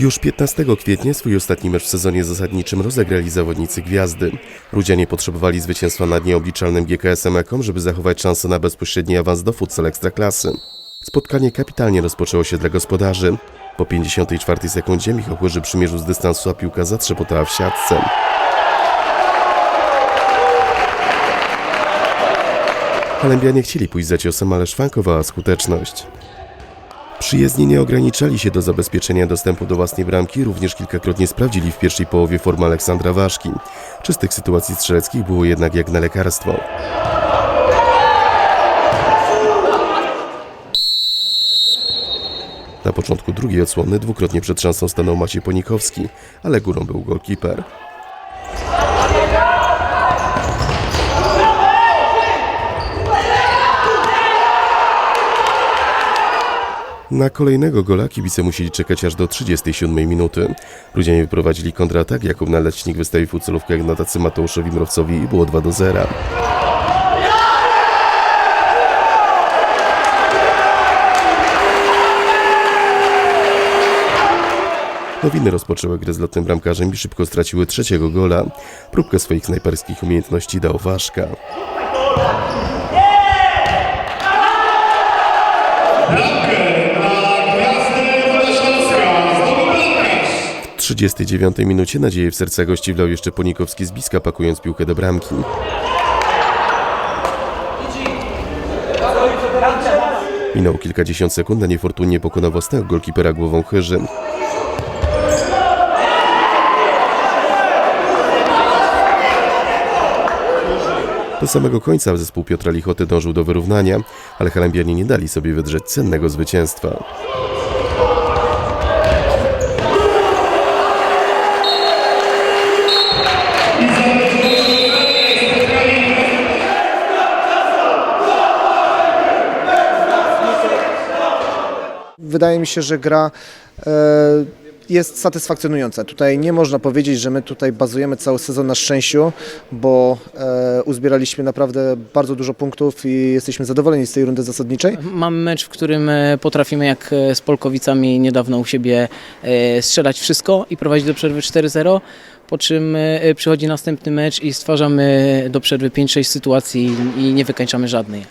Już 15 kwietnia swój ostatni mecz w sezonie zasadniczym rozegrali zawodnicy Gwiazdy. Rudzianie potrzebowali zwycięstwa nad nieobliczalnym GKS-em Ekom, żeby zachować szansę na bezpośredni awans do futsal Ekstraklasy. Spotkanie kapitalnie rozpoczęło się dla gospodarzy. Po 54 sekundzie Michał Chłyży przymierzył z dystansu, a piłka zatrzepotała w siatce. Halembianie chcieli pójść za ciosem, ale szwankowała skuteczność. Przyjezdni nie ograniczali się do zabezpieczenia dostępu do własnej bramki, również kilkakrotnie sprawdzili w pierwszej połowie formę Aleksandra Ważki. Czystych sytuacji strzeleckich było jednak jak na lekarstwo. Na początku drugiej odsłony dwukrotnie przed szansą stanął Maciej Ponikowski, ale górą był golkiper. Na kolejnego gola kibice musieli czekać aż do 37 minuty. Ludzianie wyprowadzili kontratak, Jakub Nalecznik wystawił fucelówkę jak na tacy Mateuszowi Mrowcowi i było 2 do 0. Nowiny rozpoczęły grę z lotnym bramkarzem i szybko straciły trzeciego gola. Próbkę swoich snajperskich umiejętności dał Waszka. 39 minucie nadzieję w serca gości wlał jeszcze Ponikowski z bliska, pakując piłkę do bramki. Minęło kilkadziesiąt sekund, a niefortunnie pokonał własnego golkipera głową Chyży. Do samego końca zespół Piotra Lichoty dążył do wyrównania, ale halembianie nie dali sobie wydrzeć cennego zwycięstwa. Wydaje mi się, że gra e, jest satysfakcjonująca. Tutaj nie można powiedzieć, że my tutaj bazujemy cały sezon na szczęściu, bo e, uzbieraliśmy naprawdę bardzo dużo punktów i jesteśmy zadowoleni z tej rundy zasadniczej. Mamy mecz, w którym e, potrafimy jak e, z Polkowicami niedawno u siebie e, strzelać wszystko i prowadzić do przerwy 4-0, po czym przychodzi następny mecz i stwarzamy do przerwy 5-6 sytuacji i nie wykańczamy żadnej.